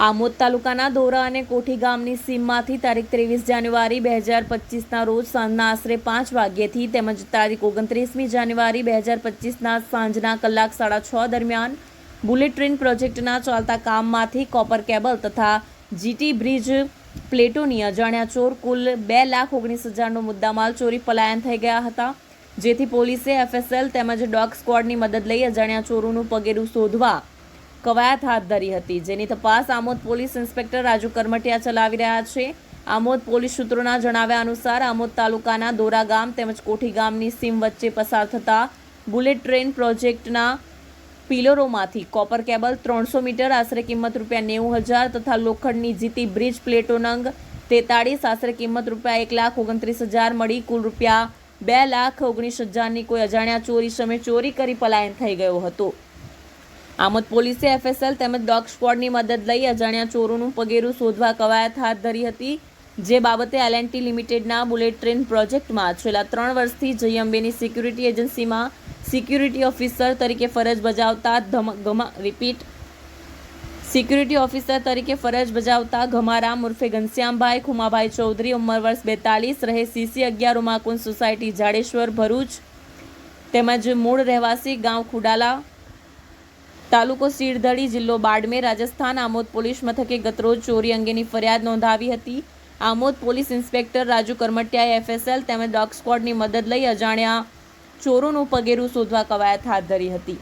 આમોદ તાલુકાના દોરા અને કોઠી ગામની સીમમાંથી તારીખ ત્રેવીસ જાન્યુઆરી બે હજાર પચીસના રોજ સાંજના આશરે પાંચ વાગ્યેથી તેમજ તારીખ ઓગણત્રીસમી જાન્યુઆરી બે હજાર પચીસના સાંજના કલાક સાડા છ દરમિયાન બુલેટ ટ્રેન પ્રોજેક્ટના ચાલતા કામમાંથી કોપર કેબલ તથા જીટી બ્રિજ પ્લેટોની અજાણ્યા ચોર કુલ બે લાખ ઓગણીસ હજારનો મુદ્દામાલ ચોરી પલાયન થઈ ગયા હતા, જેથી પોલીસે એફએસએલ તેમજ ડોગ સ્ક્વોડની મદદ લઈ અજાણ્યા ચોરોનું પગેરું શોધવા કવાયત હાથ ધરી હતી, જેની તપાસ આમોદ પોલીસ ઇન્સ્પેક્ટર રાજુ કરમટિયા ચલાવી રહ્યા છે. આમોદ પોલીસ સૂત્રોના જણાવ્યા અનુસાર, આમોદ તાલુકાના દોરા ગામ તેમજ કોઠી ગામની સીમ વચ્ચે પસાર થતા બુલેટ ટ્રેન પ્રોજેક્ટના પિલરોમાંથી કોપર કેબલ ત્રણસો મીટર, આશરે કિંમત રૂપિયા નેવું હજાર તથા લોખંડની જીતી બ્રિજ પ્લેટો નંગ તેતાળીસ, આશરે કિંમત રૂપિયા એક લાખ ઓગણત્રીસ હજાર મળી. કુલ રૂપિયા બે લાખ ઓગણીસ હજારની કોઈ અજાણ્યા ચોરી સામે ચોરી કરી પલાયન થઈ ગયો હતો. આમોદ પોલીસે એફએસએલ તેમજ ડોગ સ્ક્વોડની મદદ લઈ અજાણ્યા ચોરોનું પગેરું શોધવા કવાયત હાથ ધરી હતી, જે બાબતે એલએનટી લિમિટેડના બુલેટ ટ્રેન પ્રોજેક્ટમાં છેલ્લા ત્રણ વર્ષથી જય અંબેની સિક્યુરિટી એજન્સીમાં સિક્યુરિટી ઓફિસર તરીકે ફરજ બજાવતા ધમ રિપીટ. સિક્યુરિટી ઓફિસર તરીકે ફરજ બજાવતા ઘમારામ ઉર્ફે ઘનશ્યામભાઈ ખુમાભાઈ ચૌધરી ઉંમર વર્ષ બેતાલીસ, રહે સીસી અગિયાર ઉમાકુંજ સોસાયટી જાડેશ્વર ભરૂચ. તેમજ મૂળ રહેવાસી ગામ ખુડાલા. તાલુકો સીરધડી જિલ્લો બાડમેર, રાજસ્થાન આમોદ પોલીસ મથકે ગતરોજ ચોરી અંગેની ફરિયાદ નોંધાવી હતી. આમોદ પોલીસ ઇન્સ્પેક્ટર રાજુ કરમટિયાએ એફએસએલ તેમજ ડોગ સ્ક્વોડની મદદ લઈ અજાણ્યા ચોરોનું પગેરું શોધવા કવાયત હાથ ધરી હતી.